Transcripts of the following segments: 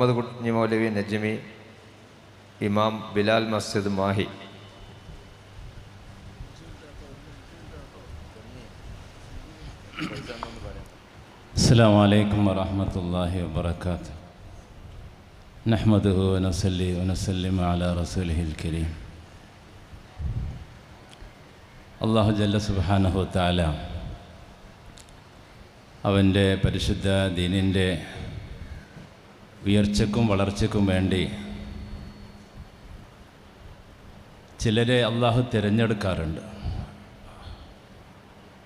മുഹമ്മദ് കുഞ്ഞി മൗലവി നജ്മി ഇമാം ബിലാൽ മസ്ജിദ് മാഹി السلام عليكم ورحمة الله وبركاته نحمده ونصلي ونسلم على رسوله الكريم അള്ളാഹു ജല്ല സുബാനഹു താല അവൻ്റെ പരിശുദ്ധ ദീനിൻ്റെ ഉയർച്ചക്കും വളർച്ചയ്ക്കും വേണ്ടി ചിലരെ അള്ളാഹു തിരഞ്ഞെടുക്കാറുണ്ട്.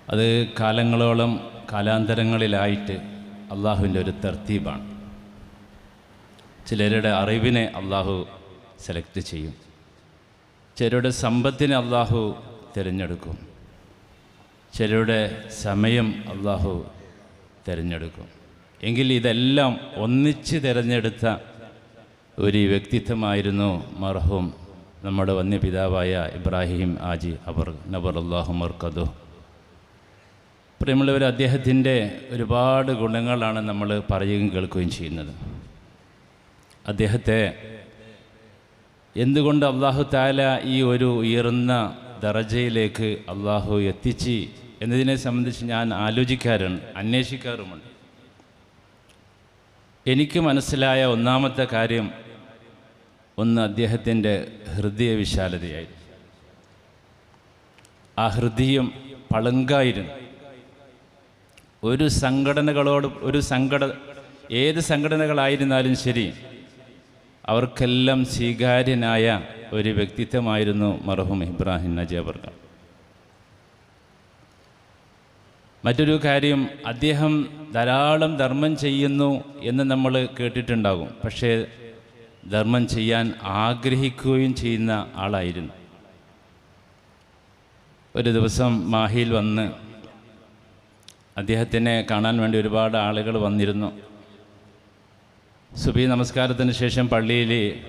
അത് കാലങ്ങളോളം കാലാന്തരങ്ങളിലായിട്ട് അള്ളാഹുവിന്റെ ഒരു തർത്തീബാണ്. ചിലരുടെ അറിവിനെ അള്ളാഹു സെലക്ട് ചെയ്യും. ചിലരുടെ സമ്പത്തിനെ അള്ളാഹു തിരഞ്ഞെടുക്കും. ചിലരുടെ സമയം അള്ളാഹു തിരഞ്ഞെടുക്കും. എങ്കിൽ ഇതെല്ലാം ഒന്നിച്ച് തിരഞ്ഞെടുത്ത ഒരു വ്യക്തിത്വമായിരുന്നു മർഹൂം നമ്മുടെ വന്യപിതാവായ ഇബ്രാഹിം ആജി അബർ അള്ളാഹു മർക്കദു. പ്രിയമുള്ളവർ അദ്ദേഹത്തിന്റെ ഒരുപാട് ഗുണങ്ങളാണ് നമ്മൾ പറയുകയും കേൾക്കുകയും ചെയ്യുന്നത്. അദ്ദേഹത്തെ എന്തുകൊണ്ട് അള്ളാഹു താല ഈ ഒരു ഉയർന്ന ദറജയിലേക്ക് അള്ളാഹു എത്തിച്ച് എന്നതിനെ സംബന്ധിച്ച് ഞാൻ ആലോചിക്കാറുണ്ട് അന്വേഷിക്കാറുമുണ്ട്. എനിക്ക് മനസ്സിലായ ഒന്നാമത്തെ കാര്യം ഒന്ന് അദ്ദേഹത്തിന്റെ ഹൃദയ വിശാലതയായിരുന്നു ആ ഹൃദയം പളുങ്കായിരുന്നു. ഒരു സംഘടനകളോട് ഒരു സംഘട ഏത് സംഘടനകളായിരുന്നാലും ശരി അവർക്കെല്ലാം സ്വീകാര്യനായ ഒരു വ്യക്തിത്വമായിരുന്നു മർഹൂം ഇബ്രാഹിം നജാബർഗ മറ്റൊരു കാര്യം അദ്ദേഹം ധാരാളം ധർമ്മം ചെയ്യുന്നു എന്ന് നമ്മൾ കേട്ടിട്ടുണ്ടാകും. പക്ഷേ ധർമ്മം ചെയ്യാൻ ആഗ്രഹിക്കുകയും ചെയ്യുന്ന ആളായിരുന്നു. ഒരു ദിവസം മാഹിയിൽ വന്ന് അദ്ദേഹത്തിനെ കാണാൻ വേണ്ടി ഒരുപാട് ആളുകൾ വന്നിരുന്നു. സുബി നമസ്കാരത്തിന് ശേഷം പള്ളിയിൽ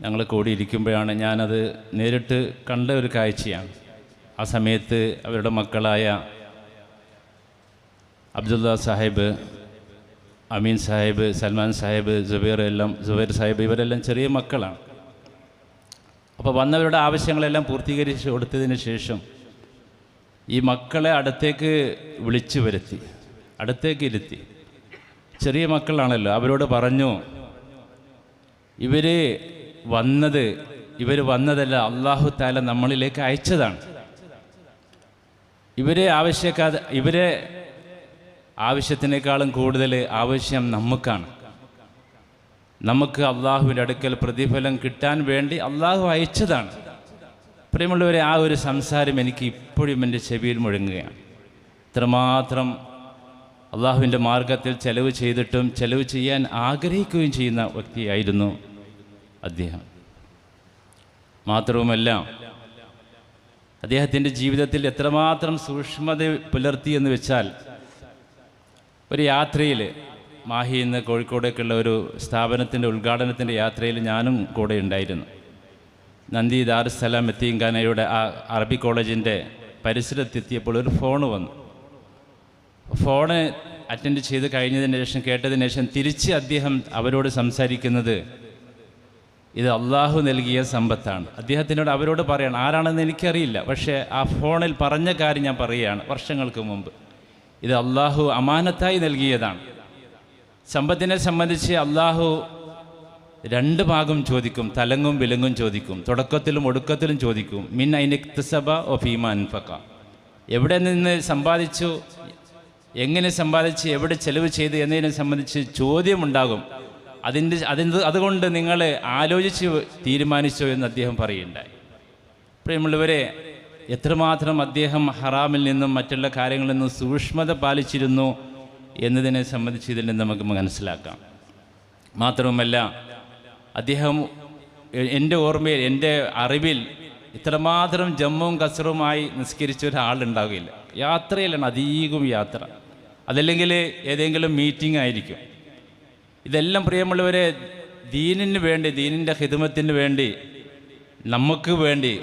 ഞങ്ങൾ കൂടിയിരിക്കുമ്പോഴാണ് ഞാനത് നേരിട്ട് കണ്ട ഒരു കാഴ്ചയാണ്. ആ സമയത്ത് അവരുടെ മക്കളായ അബ്ദുള്ള സാഹിബ് അമീൻ സാഹിബ് സൽമാൻ സാഹിബ് ജുബൈർ എല്ലാം ജുബൈർ സാഹിബ് ഇവരെല്ലാം ചെറിയ മക്കളാണ്. അപ്പോൾ വന്നവരുടെ ആവശ്യങ്ങളെല്ലാം പൂർത്തീകരിച്ച് കൊടുത്തതിന് ശേഷം ഈ മക്കളെ അടുത്തേക്ക് വിളിച്ചു വരുത്തി അടുത്തേക്ക് ഇരുത്തി. ചെറിയ മക്കളാണല്ലോ അവരോട് പറഞ്ഞു ഇവർ വന്നത് ഇവർ വന്നതല്ല അള്ളാഹു താല നമ്മളിലേക്ക് അയച്ചതാണ്. ഇവരെ ആവശ്യക്കാതെ ഇവരെ ആവശ്യത്തിനേക്കാളും കൂടുതൽ ആവശ്യം നമുക്കാണ്. നമുക്ക് അള്ളാഹുവിന്റെ അടുക്കൽ പ്രതിഫലം കിട്ടാൻ വേണ്ടി അള്ളാഹു അയച്ചതാണ്. പ്രിയമുള്ളവരെ ആ ഒരു സംസാരം എനിക്ക് ഇപ്പോഴും എന്റെ ചെവിയിൽ മുഴങ്ങുകയാണ്. ഇത്രമാത്രം അള്ളാഹുവിന്റെ മാർഗത്തിൽ ചെലവ് ചെയ്തിട്ടും ചെലവ് ചെയ്യാൻ ആഗ്രഹിക്കുകയും ചെയ്യുന്ന വ്യക്തിയായിരുന്നു അദ്ദേഹം. മാത്രവുമല്ല അദ്ദേഹത്തിന്റെ ജീവിതത്തിൽ എത്രമാത്രം സൂക്ഷ്മത പുലർത്തി എന്ന് വെച്ചാൽ ഒരു യാത്രയിൽ മാഹി ഇന്ന് കോഴിക്കോടേക്കുള്ള ഒരു സ്ഥാപനത്തിന്റെ ഉദ്ഘാടനത്തിന്റെ യാത്രയിൽ ഞാനും കൂടെ ഉണ്ടായിരുന്നു. നന്ദി ദാറുസലാം എത്തിയങ്കാനയുടെ ആ അറബി കോളേജിന്റെ പരിസരത്തെത്തിയപ്പോൾ ഒരു ഫോണ് വന്നു. ഫോണ് അറ്റൻഡ് ചെയ്ത് കഴിഞ്ഞതിന് ശേഷം കേട്ടതിന് ശേഷം തിരിച്ച് അദ്ദേഹം അവരോട് സംസാരിക്കുന്നത് ഇത് അള്ളാഹു നൽകിയ സമ്പത്താണ്. അദ്ദേഹത്തിനോട് അവരോട് പറയണം ആരാണെന്ന് എനിക്കറിയില്ല. പക്ഷേ ആ ഫോണിൽ പറഞ്ഞ കാര്യം ഞാൻ പറയുകയാണ് വർഷങ്ങൾക്ക് മുമ്പ്. ഇത് അള്ളാഹു അമാനത്തായി നൽകിയതാണ്. സമ്പത്തിനെ സംബന്ധിച്ച് അള്ളാഹു രണ്ട് ഭാഗം ചോദിക്കും. തലങ്ങും വിലങ്ങും ചോദിക്കും. തുടക്കത്തിലും ഒടുക്കത്തിലും ചോദിക്കും. മിൻ ഐനിക്തസഭ ഒ ഭീമ അൻഫക്ക എവിടെ നിന്ന് സമ്പാദിച്ചു എങ്ങനെ സമ്പാദിച്ച് എവിടെ ചെലവ് ചെയ്തു എന്നതിനെ സംബന്ധിച്ച് ചോദ്യമുണ്ടാകും. അതിന്റെ അതിന് അതുകൊണ്ട് നിങ്ങൾ ആലോചിച്ച് തീരുമാനിച്ചോ എന്ന് അദ്ദേഹം പറയുണ്ടായി പ്രിയമുള്ളവരെ എത്രമാത്രം അദ്ദേഹം ഹറാമിൽ നിന്നും മറ്റുള്ള കാര്യങ്ങളിൽ നിന്നും സൂക്ഷ്മത പാലിച്ചിരുന്നു എന്നതിനെ സംബന്ധിച്ച് ഇതിൽ നിന്ന് നമുക്ക് മനസ്സിലാക്കാം. മാത്രവുമല്ല അദ്ദേഹം എന്റെ ഓർമ്മയിൽ എന്റെ അറിവിൽ ഇത്രമാത്രം ജമ്മുവും കസറുമായി നിസ്കരിച്ച ഒരാളുണ്ടാകില്ല. യാത്രയിലാണ് അധികവും യാത്ര. അതല്ലെങ്കിൽ ഏതെങ്കിലും മീറ്റിംഗ് ആയിരിക്കും. ഇതെല്ലാം പ്രിയമുള്ളവരെ ദീനിന് വേണ്ടി ദീനിന്റെ ഹിതമത്തിന് വേണ്ടി നമുക്ക് വേണ്ടി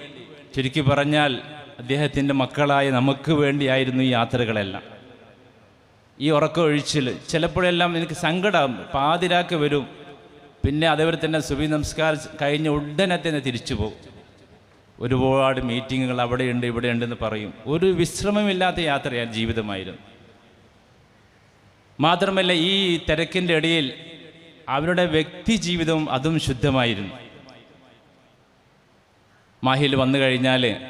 ചുരുക്കി പറഞ്ഞാൽ അദ്ദേഹത്തിന്റെ മക്കളായ നമുക്ക് വേണ്ടിയായിരുന്നു ഈ യാത്രകളെല്ലാം. ഈ ഉറക്കമൊഴിച്ചിൽ ചിലപ്പോഴെല്ലാം എനിക്ക് സങ്കടം പാതിരാക്ക് വരും. പിന്നെ അതേപോലെ തന്നെ സുബി നമസ്കാരം കഴിഞ്ഞ ഉടനെ തന്നെ തിരിച്ചു പോകും. ഒരുപാട് മീറ്റിങ്ങുകൾ അവിടെയുണ്ട് ഇവിടെയുണ്ടെന്ന് പറയും. ഒരു വിശ്രമമില്ലാത്ത യാത്രയാണ് ജീവിതമായിരുന്നു. മാത്രമല്ല ഈ തിരക്കിന്റെ ഇടയിൽ അവരുടെ വ്യക്തി ജീവിതവും അതും ശുദ്ധമായിരുന്നു. മാഹിയിൽ വന്നു കഴിഞ്ഞാൽ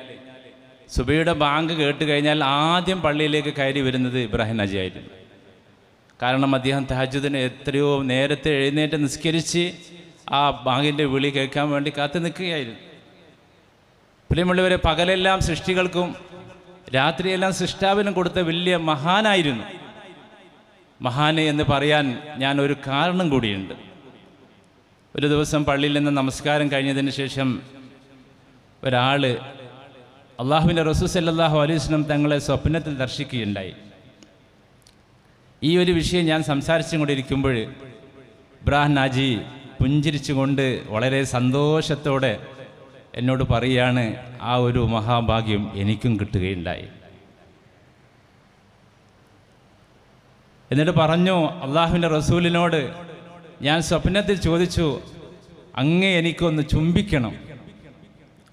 സുബൈയുടെ ബാങ്ക് കേട്ട് കഴിഞ്ഞാൽ ആദ്യം പള്ളിയിലേക്ക് കയറി വരുന്നത് ഇബ്രാഹിം നജി ആയിരുന്നു. കാരണം അദ്ദേഹം തഹജുദിന് എത്രയോ നേരത്തെ എഴുന്നേറ്റ് നിസ്കരിച്ച് ആ ബാങ്കിന്റെ വിളി കേൾക്കാൻ വേണ്ടി കാത്തു നിൽക്കുകയായിരുന്നു. പ്രിയമുള്ളവരെ പകലെല്ലാം സൃഷ്ടികൾക്കും രാത്രിയെല്ലാം സൃഷ്ടാവിനും കൊടുത്ത വലിയ മഹാനായിരുന്നു. മഹാന് എന്ന് പറയാൻ ഞാൻ ഒരു കാരണം കൂടിയുണ്ട്. ഒരു ദിവസം പള്ളിയിൽ നിന്ന് നമസ്കാരം കഴിഞ്ഞതിന് ശേഷം ഒരാൾ അള്ളാഹുവിന്റെ റസൂ സല്ലാഹു അലൈഹി വസ്ലം തങ്ങളെ സ്വപ്നത്തിൽ ദർശിക്കുകയുണ്ടായി. ഈ ഒരു വിഷയം ഞാൻ സംസാരിച്ചും കൊണ്ടിരിക്കുമ്പോൾ ഇബ്രാഹിം നാജി പുഞ്ചിരിച്ചുകൊണ്ട് വളരെ സന്തോഷത്തോടെ എന്നോട് പറയുകയാണ് ആ ഒരു മഹാഭാഗ്യം എനിക്കും കിട്ടുകയുണ്ടായി. എന്നിട്ട് പറഞ്ഞു അള്ളാഹുവിന്റെ റസൂലിനോട് ഞാൻ സ്വപ്നത്തിൽ ചോദിച്ചു അങ്ങേ എനിക്കൊന്ന് ചുംബിക്കണം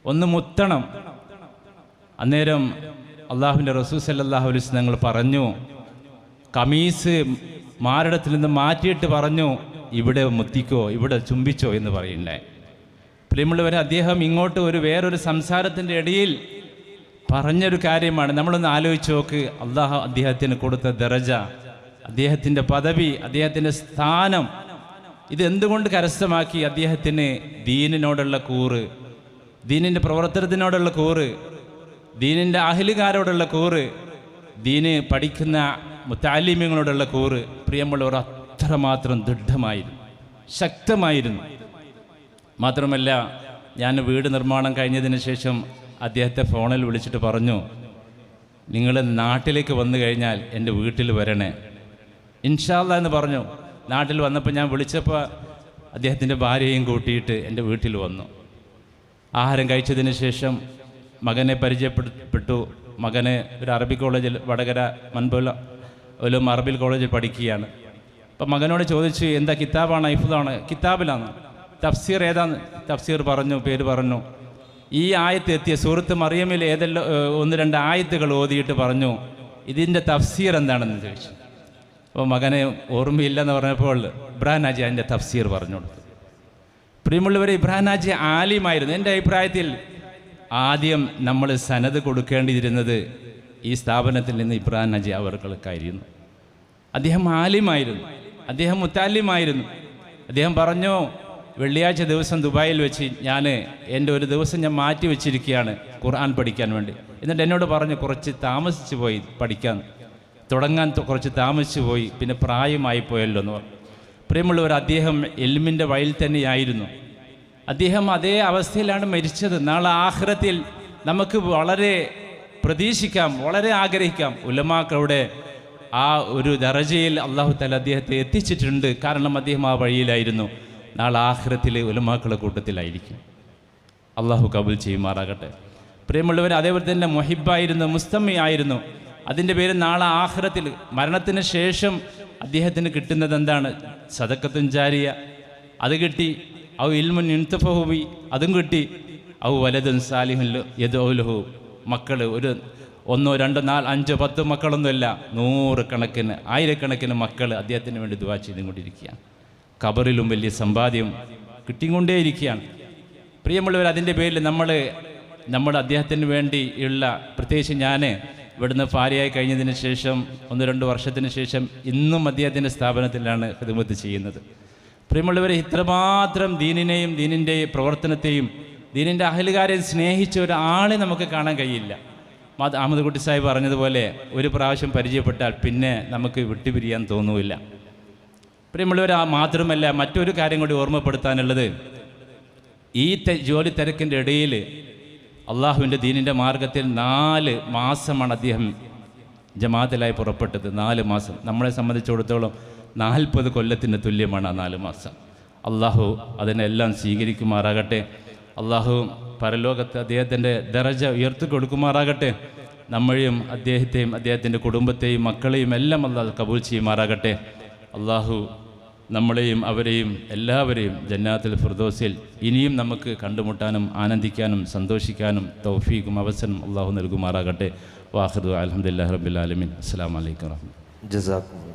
ഒന്ന് മുത്തണം അന്നേരം അള്ളാഹുവിന്റെ റസൂസ് സല്ലാഹു അലൈസ് ഞങ്ങൾ പറഞ്ഞു കമീസ് മാരടത്തിൽ നിന്ന് മാറ്റിയിട്ട് പറഞ്ഞു ഇവിടെ മുത്തിക്കോ ഇവിടെ ചുംബിച്ചോ എന്ന് പറയണ്ടേ പ്രിയമുള്ളവരെ അദ്ദേഹം ഇങ്ങോട്ട് ഒരു വേറൊരു സംസാരത്തിന്റെ ഇടയിൽ പറഞ്ഞൊരു കാര്യമാണ്. നമ്മളൊന്ന് ആലോചിച്ച് നോക്ക് അള്ളാഹു അദ്ദേഹത്തിന് കൊടുത്ത ദറജ അദ്ദേഹത്തിന്റെ പദവി അദ്ദേഹത്തിന്റെ സ്ഥാനം ഇത് എന്തുകൊണ്ട് കരസ്ഥമാക്കി അദ്ദേഹത്തിന് ദീനിനോടുള്ള കൂറ് ദീനിന്റെ പ്രവർത്തനത്തിനോടുള്ള കൂറ് ദീനിന്റെ അഹലുകാരോടുള്ള കൂറ് ദീന് പഠിക്കുന്ന മുത്താലിമ്യങ്ങളോടുള്ള കൂറ് പ്രിയമുള്ളവർ അത്രമാത്രം ദൃഢമായിരുന്നു ശക്തമായിരുന്നു. മാത്രമല്ല ഞാൻ വീട് നിർമ്മാണം കഴിഞ്ഞതിന് ശേഷം അദ്ദേഹത്തെ ഫോണിൽ വിളിച്ചിട്ട് പറഞ്ഞു നിങ്ങൾ നാട്ടിലേക്ക് വന്നു കഴിഞ്ഞാൽ എന്റെ വീട്ടിൽ വരണേ. ഇൻഷാല്ല എന്ന് പറഞ്ഞു. നാട്ടിൽ വന്നപ്പോൾ ഞാൻ വിളിച്ചപ്പോൾ അദ്ദേഹത്തിന്റെ ഭാര്യയും കൂട്ടിയിട്ട് എന്റെ വീട്ടിൽ വന്നു. ആഹാരം കഴിച്ചതിന് ശേഷം മകനെ പരിചയപ്പെട്ടു. മകനെ ഒരു അറബി കോളേജിൽ വടകര മൻപുല ഒരു അറബിൽ കോളേജിൽ പഠിക്കുകയാണ്. അപ്പം മകനോട് ചോദിച്ചു എന്താ കിതാബാണ് ഐഫുദാണ് കിതാബിലാണ്. തഫ്സീർ ഏതാന്ന്? തഫ്സീർ പറഞ്ഞു പേര് പറഞ്ഞു. ഈ ആയത്ത് എത്തിയ സുഹൃത്ത് മറിയമിൽ ഏതെല്ലാം ഒന്ന് രണ്ട് ആയത്തുകൾ ഓതിയിട്ട് പറഞ്ഞു ഇതിന്റെ തഫ്സീർ എന്താണെന്ന് ചോദിച്ചു. അപ്പോൾ മകനെ ഓർമ്മയില്ലെന്ന് പറഞ്ഞപ്പോൾ ഇബ്രാഹിം നാജി അതിന്റെ തഫ്സീർ പറഞ്ഞു കൊടുത്തു. പ്രിയമുള്ളവരെ ഇബ്രാഹിം നാജി ആലിമായിരുന്നു. എന്റെ അഭിപ്രായത്തിൽ ആദ്യം നമ്മൾ സനത് കൊടുക്കേണ്ടിയിരുന്നത് ഈ സ്ഥാപനത്തിൽ നിന്ന് ഇബ്രാഹിം നജി അവർക്കായിരുന്നു അദ്ദേഹം ആലിമായിരുന്നു. അദ്ദേഹം മുത്താലിമായിരുന്നു. അദ്ദേഹം പറഞ്ഞു വെള്ളിയാഴ്ച ദിവസം ദുബായിൽ വെച്ച് ഞാൻ എന്റെ ഒരു ദിവസം ഞാൻ മാറ്റി വെച്ചിരിക്കുകയാണ് ഖുർആൻ പഠിക്കാൻ വേണ്ടി. എന്നിട്ട് എന്നോട് പറഞ്ഞു കുറച്ച് താമസിച്ച് പോയി പഠിക്കാൻ. തുടങ്ങാൻ കുറച്ച് താമസിച്ചു പോയി പിന്നെ പ്രായമായി പോയല്ലോ എന്ന് പറഞ്ഞു. പ്രിയമുള്ളവർ അദ്ദേഹം എൽമിന്റെ വഴിയിൽ തന്നെയായിരുന്നു. അദ്ദേഹം അതേ അവസ്ഥയിലാണ് മരിച്ചത്. നാളെ ആഹ്റത്തിൽ നമുക്ക് വളരെ പ്രതീക്ഷിക്കാം വളരെ ആഗ്രഹിക്കാം. ഉലമാക്കളുടെ ആ ഒരു ദറജയിൽ അള്ളാഹു തല അദ്ദേഹത്തെ എത്തിച്ചിട്ടുണ്ട്. കാരണം അദ്ദേഹം ആ വഴിയിലായിരുന്നു. നാളെ ആഹ്റത്തിൽ ഉലമാക്കളുടെ കൂട്ടത്തിലായിരിക്കും. അള്ളാഹു കബുൽ ചെയ്യുമാറാകട്ടെ. പ്രിയമുള്ളവർ അതേപോലെ തന്നെ മൊഹിബായിരുന്നു മുസ്തമ്മയായിരുന്നു അതിന്റെ പേര് നാളെ ആഹ്റത്തിൽ മരണത്തിന് ശേഷം അദ്ദേഹത്തിന് കിട്ടുന്നത് എന്താണ്? സതക്കത്തും ജാരിയ. അത് കിട്ടി. ഔ ഇൽമുൻ ഇൻതഫഹുബി അതും കിട്ടി. അവ വലതും സാലിഹുൽ യദോലുഹു മക്കൾ ഒരു ഒന്നോ രണ്ടോ നാല് അഞ്ചോ പത്തോ മക്കളൊന്നുമല്ല നൂറുകണക്കിന് ആയിരക്കണക്കിന് മക്കൾ അദ്ദേഹത്തിന് വേണ്ടി ദുവാ ചെയ്തും കൊണ്ടിരിക്കുകയാണ് കബറിലും വലിയ സമ്പാദ്യം കിട്ടിക്കൊണ്ടേയിരിക്കുകയാണ്. പ്രിയമുള്ളവർ അതിന്റെ പേരിൽ നമ്മൾ നമ്മൾ അദ്ദേഹത്തിന് വേണ്ടി ഉള്ള പ്രത്യേകിച്ച് ഞാൻ ഇവിടുന്ന് ഭാര്യയായി കഴിഞ്ഞതിന് ശേഷം ഒന്ന് രണ്ട് വർഷത്തിന് ശേഷം ഇന്നും അദ്ദേഹത്തിന്റെ സ്ഥാപനത്തിലാണ് ഹൃദയത്ത് ചെയ്യുന്നത്. പ്രിയമുള്ളവരെ ഇത്രമാത്രം ദീനിനെയും ദീനിന്റെ പ്രവർത്തനത്തെയും ദീനിന്റെ അഹലുകാരെ സ്നേഹിച്ച ഒരാളെ നമുക്ക് കാണാൻ കഴിയില്ല. മത് അഹമ്മദ് കുട്ടി സാഹിബ് പറഞ്ഞതുപോലെ ഒരു പ്രാവശ്യം പരിചയപ്പെട്ടാൽ പിന്നെ നമുക്ക് വിട്ടുപിരിയാൻ തോന്നുമില്ല പ്രിയമുള്ളവർ മാത്രമല്ല മറ്റൊരു കാര്യം കൂടി ഓർമ്മപ്പെടുത്താനുള്ളത്. ഈ ജോലി തിരക്കിന്റെ ഇടയിൽ അള്ളാഹുവിന്റെ ദീനിന്റെ മാർഗത്തിൽ നാല് മാസമാണ് അദ്ദേഹം ജമാഅത്തിലായി പുറപ്പെട്ടത്. നാല് മാസം. നമ്മളെ സംബന്ധിച്ചിടത്തോളം നാൽപ്പത് കൊല്ലത്തിന് തുല്യമാണ് ആ നാല് മാസം. അള്ളാഹു അതിനെല്ലാം സ്വീകരിക്കുമാറാകട്ടെ. അള്ളാഹു പരലോകത്ത് അദ്ദേഹത്തിന്റെ ദരജ ഉയർത്തി കൊടുക്കുമാറാകട്ടെ. നമ്മളെയും അദ്ദേഹത്തെയും അദ്ദേഹത്തിന്റെ കുടുംബത്തെയും മക്കളെയും എല്ലാം അള്ളാഹു കബൂൽ ചെയ്യുമാറാകട്ടെ. അള്ളാഹു നമ്മളെയും അവരെയും എല്ലാവരെയും ജന്നാത്തിൽ ഫിർദോസിൽ ഇനിയും നമുക്ക് കണ്ടുമുട്ടാനും ആനന്ദിക്കാനും സന്തോഷിക്കാനും തൗഫീഖും അവസരം അള്ളാഹു നൽകുമാറാകട്ടെ. വാഹൃദു അലഹമുല്ലാ ആലമീൻ. അസ്സാം വലൈക്കും ജസാക്കും